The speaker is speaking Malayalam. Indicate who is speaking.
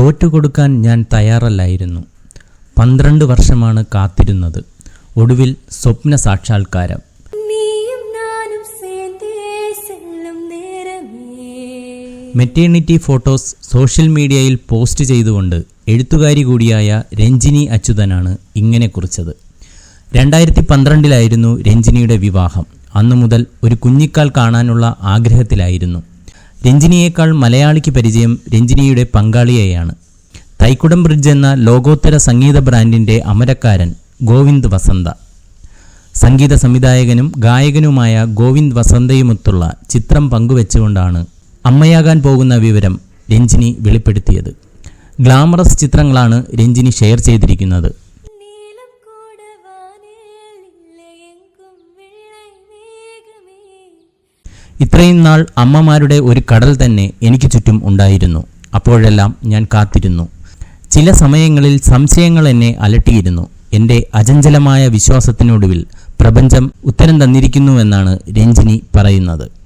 Speaker 1: തോറ്റുകൊടുക്കാൻ ഞാൻ തയ്യാറല്ലായിരുന്നു. പന്ത്രണ്ട് വർഷമാണ് കാത്തിരുന്നത്. ഒടുവിൽ സ്വപ്ന സാക്ഷാത്കാരം. മെറ്റേണിറ്റി ഫോട്ടോസ് സോഷ്യൽ മീഡിയയിൽ പോസ്റ്റ് ചെയ്തുകൊണ്ട് എഴുത്തുകാരി കൂടിയായ രഞ്ജിനി അച്യുതനാണ് ഇങ്ങനെ കുറിച്ചത്. രണ്ടായിരത്തി പന്ത്രണ്ടിലായിരുന്നു രഞ്ജിനിയുടെ വിവാഹം. അന്നു മുതൽ ഒരു കുഞ്ഞിക്കാൽ കാണാനുള്ള ആഗ്രഹത്തിലായിരുന്നു. രഞ്ജിനിയേക്കാൾ മലയാളിക്ക് പരിചയം രഞ്ജിനിയുടെ പങ്കാളിയെയാണ്. തൈക്കുടം ബ്രിഡ്ജ് എന്ന ലോകോത്തര സംഗീത ബ്രാൻഡിന്റെ അമരക്കാരൻ ഗോവിന്ദ് വസന്ത. സംഗീത സംവിധായകനും ഗായകനുമായ ഗോവിന്ദ് വസന്തയുമൊത്തുള്ള ചിത്രം പങ്കുവെച്ചുകൊണ്ടാണ് അമ്മയാകാൻ പോകുന്ന വിവരം രഞ്ജിനി വെളിപ്പെടുത്തിയത്. ഗ്ലാമറസ് ചിത്രങ്ങളാണ് രഞ്ജിനി ഷെയർ ചെയ്തിരിക്കുന്നത്. ഇത്രയും നാൾ അമ്മമാരുടെ ഒരു കടൽ തന്നെ എനിക്ക് ചുറ്റും ഉണ്ടായിരുന്നു. അപ്പോഴെല്ലാം ഞാൻ കാത്തിരുന്നു. ചില സമയങ്ങളിൽ സംശയങ്ങൾ എന്നെ അലട്ടിയിരുന്നു. എന്റെ അചഞ്ചലമായ വിശ്വാസത്തിനൊടുവിൽ പ്രപഞ്ചം ഉത്തരം തന്നിരിക്കുന്നുവെന്നാണ് രഞ്ജിനി പറയുന്നത്.